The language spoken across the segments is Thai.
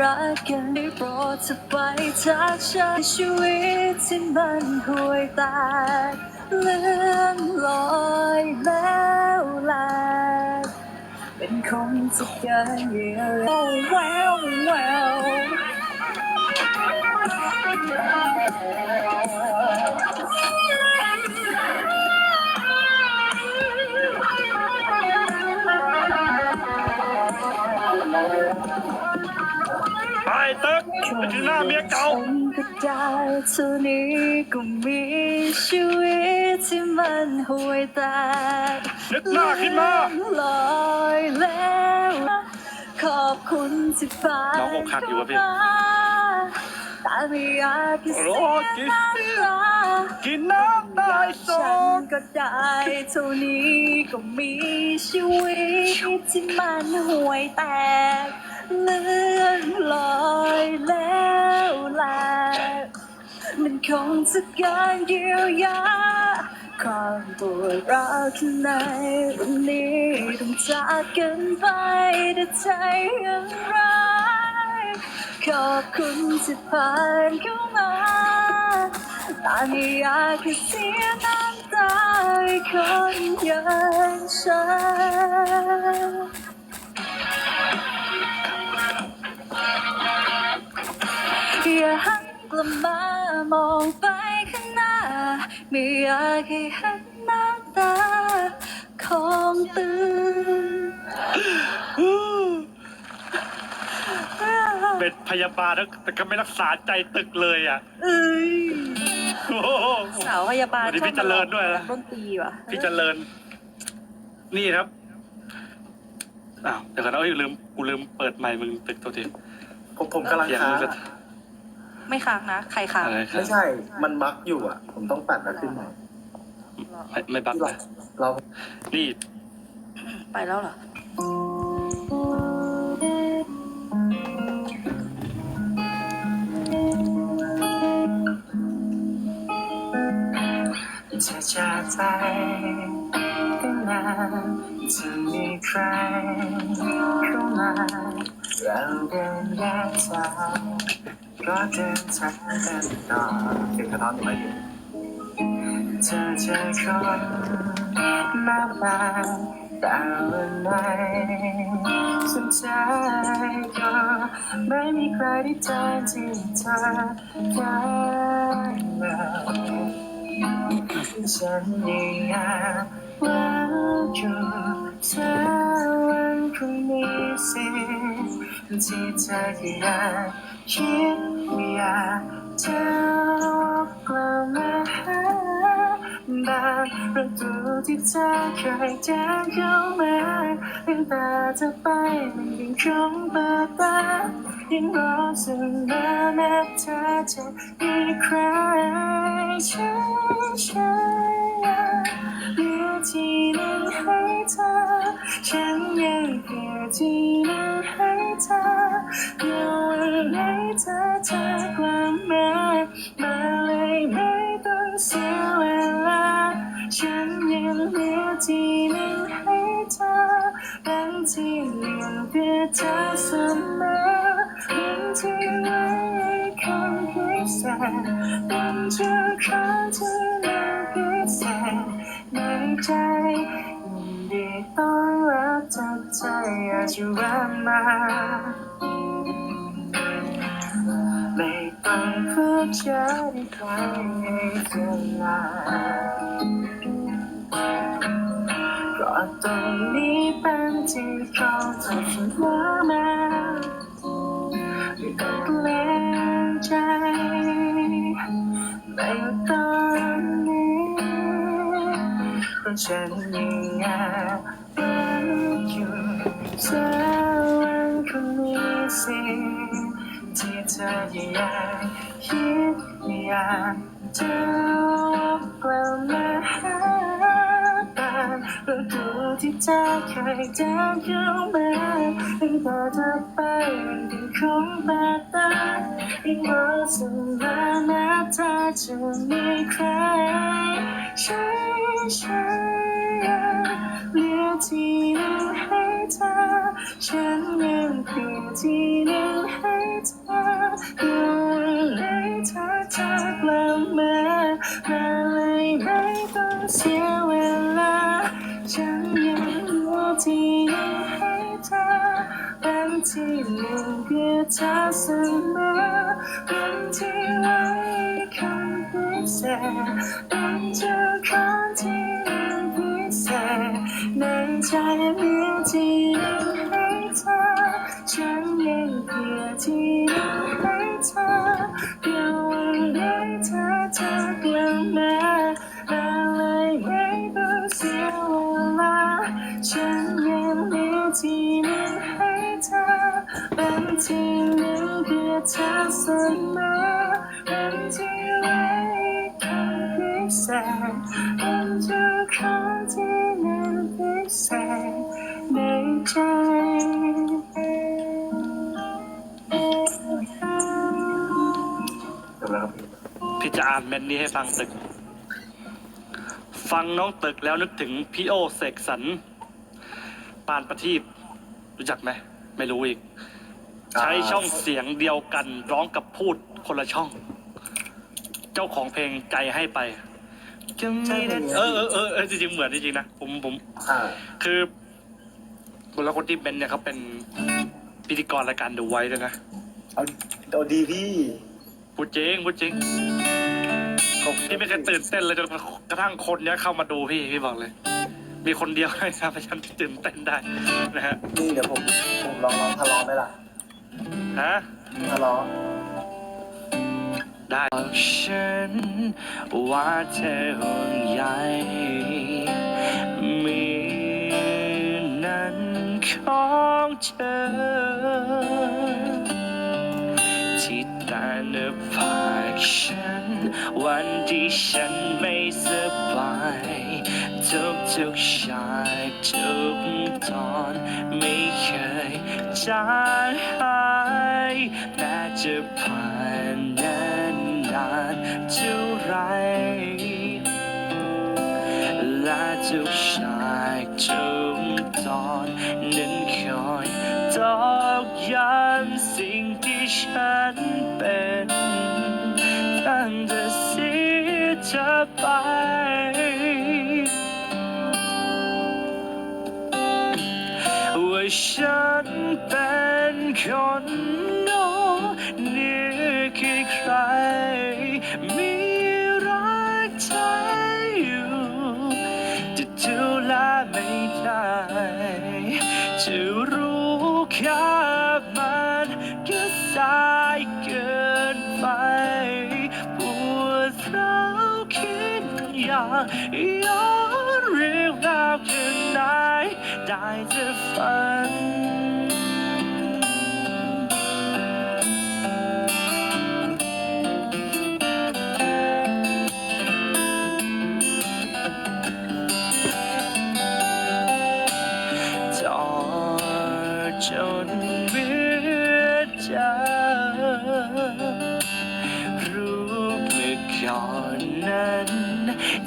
รักกันได้โปรดเธอไปจากฉันชีวิตที่มันห่วยแตกเลื่อนลอยแล้วลกเป็นคงจะเกินเยียวยาแววแวว ไปตึกไปถึงหน้าเมียเก่า ฉันก็ได้เท่านี้ก็มีชีวิตที่มันห่วยแตกนึกหน้าขึ้นมาลอยแล้วขอบคุณที่ผ่านน้องอกหักอยู่วะพี่เข้ามาแต่ไม่อยากให้เสียน้ำตากินน้ำตายสฉัอนงก็ได้เท่านี้ก็มีชีวิตที่มันห่วยแตก เลือนลอยแล้วแหละมันคงจะการเยียวยาความปวดร้าวข้างในวันนี้ต้องจากกันไปแต่ใจยังรักขอบคุณที่ผ่านเข้ามาแต่ไม่อยากให้เสียน้ำตาคนอย่างฉัน มามองไปข้างหน้า ไม่อยากให้เห็นน้ำตาของตื่นเป็นพยาบาลแล้วแต่ก็ไม่รักษาใจตึกเลยอะเอ้ยโอ้โห สาวพยาบาลวันนี้พี่เจริญด้วยนะดนตรีว่ะพี่เจริญ นี่ครับอ้าวเดี๋ยวก่อนนะเอ้ยลืมกูลืมเปิดไมค์มึงตึกตัวทีผมผมกำลังเสียงค้ามึงจะ ไม่ค้างนะ ใครค้างอะไรครับไม่ใช่ มันบั๊กอยู่อะ ผมต้องปัดแล้วขึ้นใหม่ไม่ไม่บักเรานะเรานี่ไปแล้วเหรอ จะจากไปก็นานจะมีใครเข้ามาเราเดินแยกทาง ก็เดินทางกันต่อเก็บกระท้อนไหมเธอเจอคนมากมายแต่วันไหนสนใจก็ไม่มีใครได้แทนที่เธอได้มาฉันยังอยากหวังอยู่เธอวันพรุ่งนี้สิ ที่เธออยากคิดว่อยากจะกลับมาหาบานประตูที่เธอเคยเดินเข้ามาตั้งแต่เธอไปมันยังคงเปิดตายังรอเสมอแม้เธอจะมีใครใช่ใช่เหลือที่หนึ่งให้เธอฉันยังเพียงที่หนึ่งให้ เธอเมื่อวันไหนเธอจะกลับมามาเลยไม่ต้องเสียเวลา ฉันยังเหลือที่นึ่งให้เธอเป็นที่หนึ่งเพื่อเธอเสมอเป็นที่ไว้คำพิเศษเป็นทุกครั้งที่มันพิเศษในใจ ต้อนรับจากใจอากจะแวะมาไม่ต้องเพูดจาได้ใครให้เธอลาก็ตรงนี้เป็นที่เขาจะเสมอมาไม่ต้องเกรงใจไม่ต้อง ราะฉันยังอยากรักอยู่เธอวันพรุ่งนี้สิที่เธออยากคิดอยากจะกลับมาหาบ้านประตูที่เธอเคยเดินเข้ามาตั้งแต่เธอไปมันยังคงเปิดตายังรอเสมอแม้เธอจะมีใคร ช้ช้าเรียกที่นั่งให้เธอฉันยังคือที่นั่งให้เธอยังให้เธอจะกลับมามาเลไม่ต้องเสียเวลา ฉันยังรู้ที่นั่ให้เธอเป็นที่หนึ่งคือเธอเสมอเป็นที่ไว้คำพิเศษ ที่หนึ่งเพื่อเธอเสมอเป็นที่ไว้คำพิเศษเป็นเจ้าของที่นึ่งพิเศษในใจจบแล้วครับพี่พี่จะอ่านเมนนี้ให้ฟังตึก ฟังน้องตึกแล้วนึกถึงพี่โอเสกสรรปานประทีปรู้จักไหม ไม่รู้อีก ใช้ช่องเสียงเดียวกันร้องกับพูดคนละช่อง เจ้าของเพลงใจให้ไปจะมีได้เออเออเออเออจริงๆเหมือนจริงๆนะผมผมอ่าคือคนละคนที่เป็นเนี่ยเขาเป็นพิธีกรรายการดูไว้ด้วยนะเอาเอาดีพี่พูดจริงพูดจริงพี่ไม่เคยตื่นเต้นเลยจนกระทั่งคนเนี้ยเข้ามาดูพี่พี่บอกเลย มีคนเดียวให้ทำให้ฉันตื่นเต้นได้นะฮะนี่เดี๋ยวผมผมลองร้องทะเลาะไหมล่ะ ฮะทะเลาะได้ฉันว่าเธอห่วงใยมีนั้นของเธอ ที่ตาเนื้อผากฉัน วันที่ฉันไม่สบายทุกทุกๆชายทุกตอนไม่เคยจางหายแม้ จะผ่านนานนานเท่าไรและทุกฉากทุกตอนนั้นคอยตอกย้ำสิ่งที่ฉันเป็นตั้งแต่เสียเธอไปว่าฉันเป็นคน จะรู้แค่มันก็สายเกินไปปวดร้าวคิดอยากย้อนเรื่องราวข้างในได้จะฝัน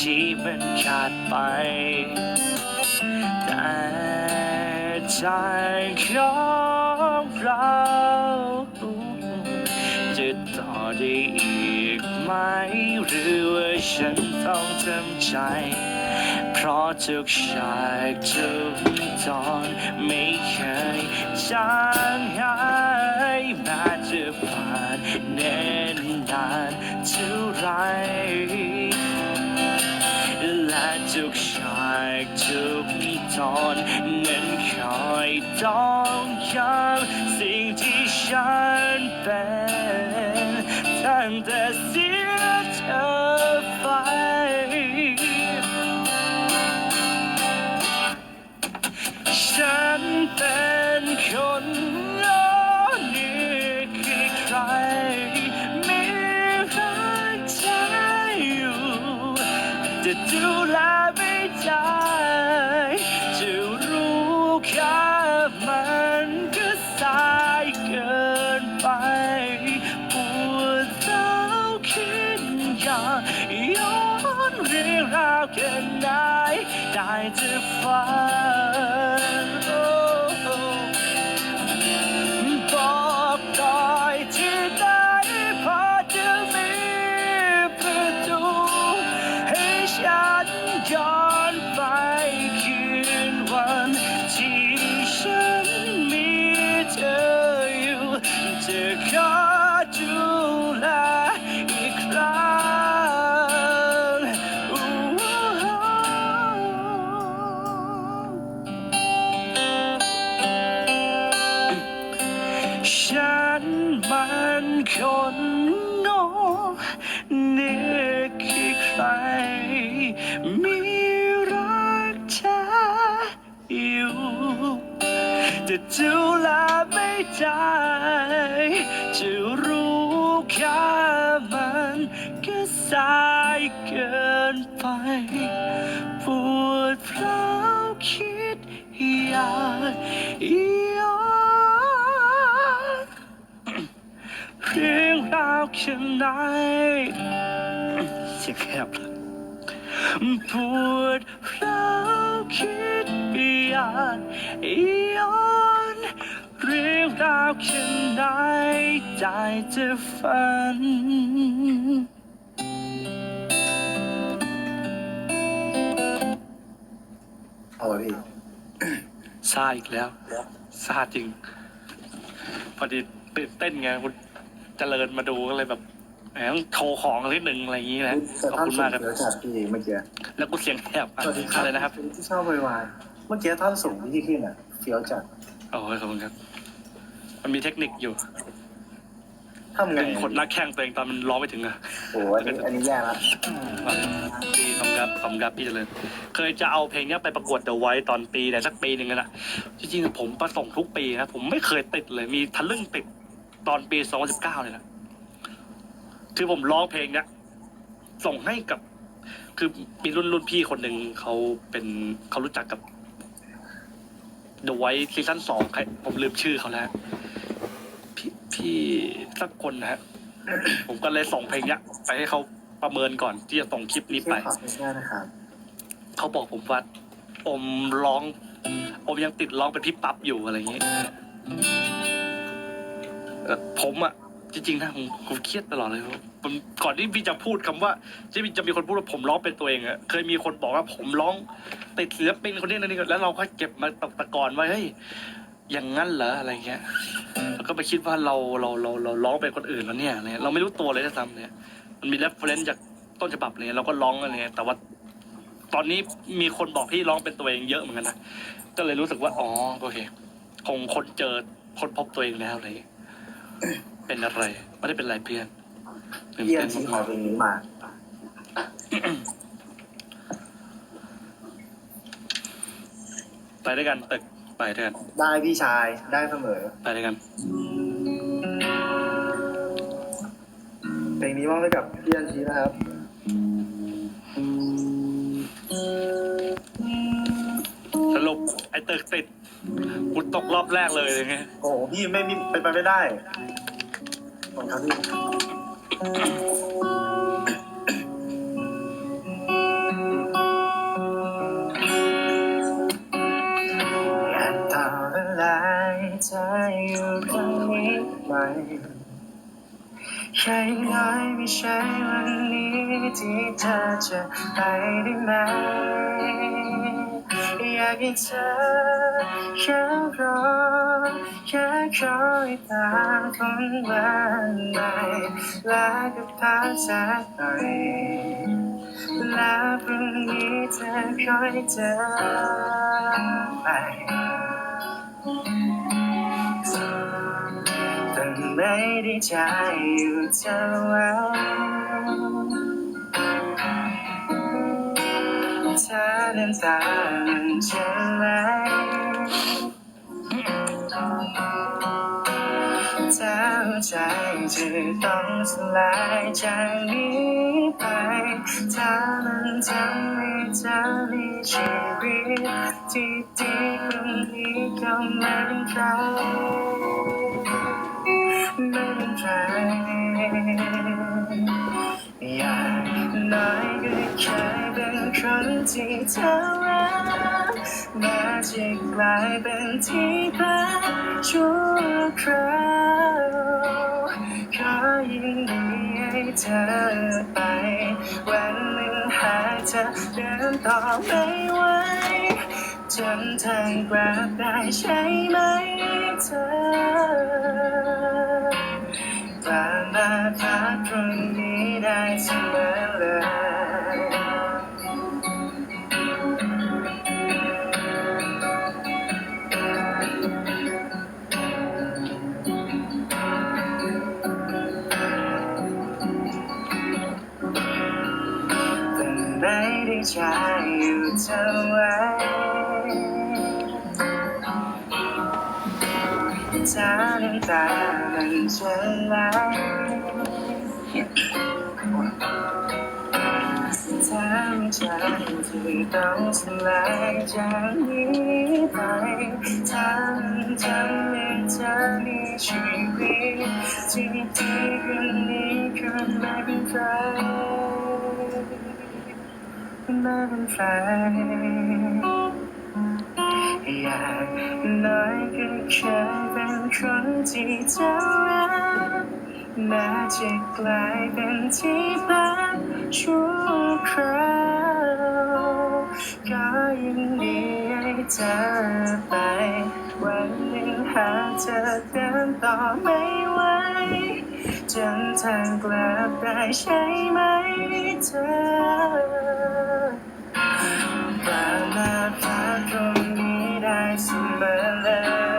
ที่มันขาดไป แต่ใจของเราจะต่อได้อีกไหม หรือว่าฉันต้องทำใจ เพราะทุกฉากทุกตอนไม่เคยจางหายแม้จะผ่านเน้นนานเท่าไร ตอนเงินคอยจ้องย้ำสิ่งที่ฉันเป็นตั้งแต่ มีรักเธออยู่จะดูแลไม่ได้จะรู้แค่มันก็สายเกินไป ปวดร้าคิดอยากย้อนเรื่องราวแค่ไหนเสียงแคบเลย ปวดร้าวคิดอยากย้อนเรื่องราวแค่ไหนใจจะฝันเอาไว้พี่ซาอีกแล้วซาจริง พอดีตื่นเต้นไงคุณเจริญมาดูก็เลยแบบแหม ต้องโชว์ของนิดนึงอะไรอย่างนี้นะแต่ขอบท่านคุณสูมางกครับเดี๋ยวจัดพี่เมื่อกี้แล้วก็เสียงแหบสวัสดีครับอะไรนะครับที่ชอบวายๆเมื่อกี้ท่านสูงที่ขึ้นอะเฟี้ยวจัดโอ้ยขอบคุณครับ มันมีเทคนิคอยู่ทำไงเป็นคนนักแข่งตัวเองตอนมันร้องไม่ถึงอะโอ้โหอันนี้อันนี้แย่ละปีขอบคุณครับขอบคุณครับพี่เจริญเคยจะเอาเพลงเนี้ยไปประกวดเดอะไว้ตอนปีไหนสักปีหนึ่งนั่นแหละจริงๆผมประสงค์ทุกปีนะผมไม่เคยติดเลยมีทะลึ่งติดตอนปี 2019 เลยนะ คือผมร้องเพลงเนี้ยส่งให้กับ คือมีรุ่นรุ่นพี่คนหนึ่งเขาเป็นเขารู้จักกับเดอะไว้ซีซั่นสองใครผมลืมชื่อเขาแล้วพี่พี่สักคนนะฮะ ผมก็เลยส่งเพลงเนี้ยไปให้เขาประเมินก่อนที่จะส่งคลิปนี้ช่วไปยขอเพลงหน้านะครับ เขาบอกผมว่าอมร้องอมยังติดร้องเป็นพี่ปั๊บอยู่อะไรอย่างเงี้ยเอ่อผมอะ จริงๆนะผมผมเครียดตลอดเลยผมก่อนที่พี่จะพูดคำว่าจะมีจะมีคนพูดว่าผมร้องเป็นตัวเองอะเคยมีคนบอกว่าผมร้องติดศิลปินคนนี้นั่นนี่แล้วเราก็เก็บมาตะตะกอนไว้เฮ้ยอย่างนั้นเหรออะไรเงี้ยแล้วก็ไปคิดว่าเราเราเราเราร้องเป็นคนอื่นแล้วเนี่ยอะไรเนี่ยเราไม่รู้ตัวเลยด้วยซ้ำเนี่ย มันมีเรฟเฟรนซ์จากต้นฉบับเลยเราก็ร้องอะไรเงี้ยแต่ว่าตอนนี้มีคนบอกพี่ร้องเป็นตัวเองเยอะเหมือนกันนะก็เลยรู้สึกว่าอ๋อโอเคคงคนเจอคนพบตัวเองแล้วอะไรอย่างเลย เป็นอะไร ไม่ได้เป็นไรเพื่อนตื่นเยี่ยเต้มนที่ขอมากเพลงนี้มาๆไปด้วยกันตึกไปด้วยกันได้พี่ชายได้เสมอ ไปด้วยกัน เพลงนี้มอบให้กับพี่อันชีนะครับ สรุปไอ้ตึกติดกูตกรอบแรกเลยอย่างเงี้ยโอ้โหพี่ไม่มีเป็นไปไม่ได้ ขอบคุณครับพี่อยากต่อเวลาให้เธออยู่ตรงนี้ไหมใช่น้อยไม่ใช่วันนี้ที่เธอจะไปได้ไหม อยากให้เธอแค่รอแค่คอยตาคนวันใหม่แล้วก็พักสักหน่อยแล้วพรุ่งนี้เธอคอยเจอไปแต่ไม่ได้ใจอยู่เธอแล้ อน้ำตามันจะไหลเท้าใจจะต้องสลายจากนี้ไปถ้ามันทำให้เธอมีชีวิตที่ดีกว่านี้ก็ไม่เป็นไรไม่เป็นไรอย่า งน้อยก็เคยเป็นคนที่เธอรักแม้จะกลายเป็นที่พักชั่วคราวขอยินดีให้เธอไปวันหนึ่งหากเธอเดินต่อไม่ไหวจำทางกลับได้ใช่ไหมเธอกลับมาพักตรงนี้ night to my life. The night is dry, you tell Ta đến ta đành trở lại ถ้าน้ำตามันจะไหลถ้าใจที่ต้องสลายจากนี้ไปถ้าจะไม่เธอมีชีวิตที่ดีกว่านี้ก็ไม่เป็นไรไม่เป็นไรอย่างน้อยก็แค่เป็นคนที่เธอรัก แม้จะกลายเป็นที่พักชั่วคราวก็ยังดีให้เธอไป วันหนึ่งหากเธอเดินต่อไม่ไหวจำทางกลับได้ใช่ไหมเธอกลับมาพักตรงนี้ได้เสมอเลย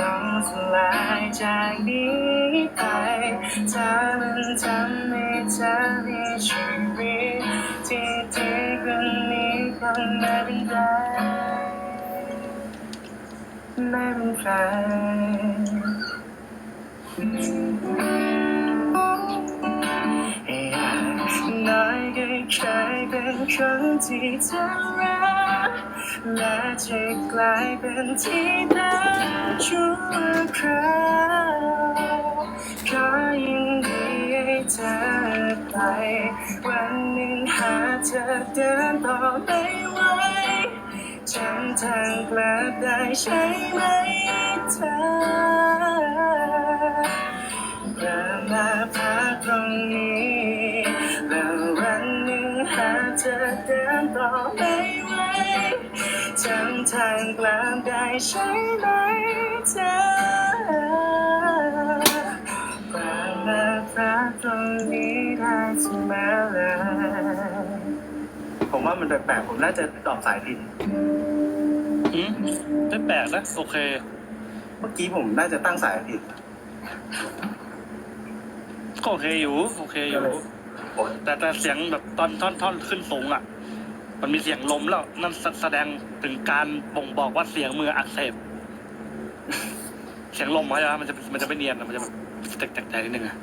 ต้องสลายจากนี้ไปถ้ามันทำให้เธอมีชีวิตที่ดีกว่านี้คงไม่เป็นไรไม่เป็นไร อยก็เคยเป็นคนที่เธอรักและจะกลายเป็นที่รักชั่วคราวก็ยังดีให้เธอไป วันหนึ่งหาเธอเดินต่อไม่ไหวจำทางกลับได้ใช่ไหมเธอกลับมาพักตรงนี้ เดินต่อไม่ไหวจำทางกลับได้ใช่ไหมเธอกลับมาพักตรงนี้ได้เสมอเลยผมว่ามันแปลกๆ ผมน่าจะตอบสายผิด อืมไม่แปลกนะ โอเค เมื่อกี้ผมน่าจะตั้งสายผิดก็โอเคอยู่ โอเคอยู่โอ้ยแต่แต่เสียงแบบตอนท่อนท่อนขึ้นสูงอะ มันมีเสียงลมแล้วนั่นแสแสดงถึงการบ่งบอกว่าเสียงมืออักเสบ เสียงลมเขาจะมันจะมันจะไม่เนียนอะมันจะแบบแตกๆนิดนึงอะ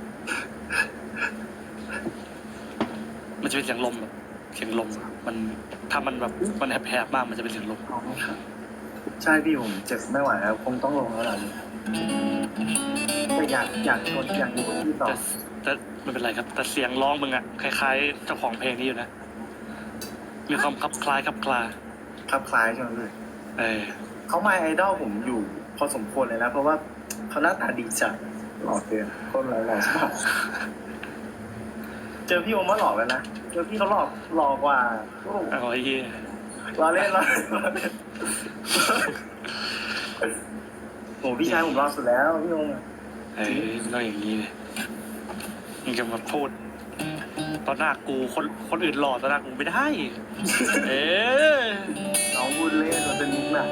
มันจะเป็นเสียงลมแบบเสียงลมอะมันถ้ามันแบบมันแหบๆมากมันจะเป็นเสียงลมใช่พี่ผมเจ็บไม่ไหวแล้วคงต้องลงแล้วล่ะแต่อยากอยากชวนอยากอยู่กับพี่ต่อแต่แต่ไม่เป็นไรครับ แต่เสียงร้องมึงอะคล้าย ๆ เจ้าของเพลงนี้อยู่นะ มีความคลับคล้ายคลับคลาครับคล้ายใช่ไหมพี่เออเขามาไอดอลผมอยู่ พอสมควรเลยนะ เพราะว่าเขาหน้าตาดีจัดหล่อเกินคนหล่อหล่อชอบเจอพี่โอมว่าหล่อแล้วนะเจอพี่เขาหล่อหล่อกว่าโอ้โหเอาไอ้เหี้ยรอเล่นรอเล่นรอเล่นโอ้พี่ชายผมรอสุดแล้วพี่โอมอะ เอ้ยไม่ต้องอย่างนี้เลยมึงจะมาพูด ตอนหน้ากูคนคนอื่นหล่อตอนหน้ากูไม่ได้ เอ๊ะน้องพูดเล่นเราเป็นมุกน่ะ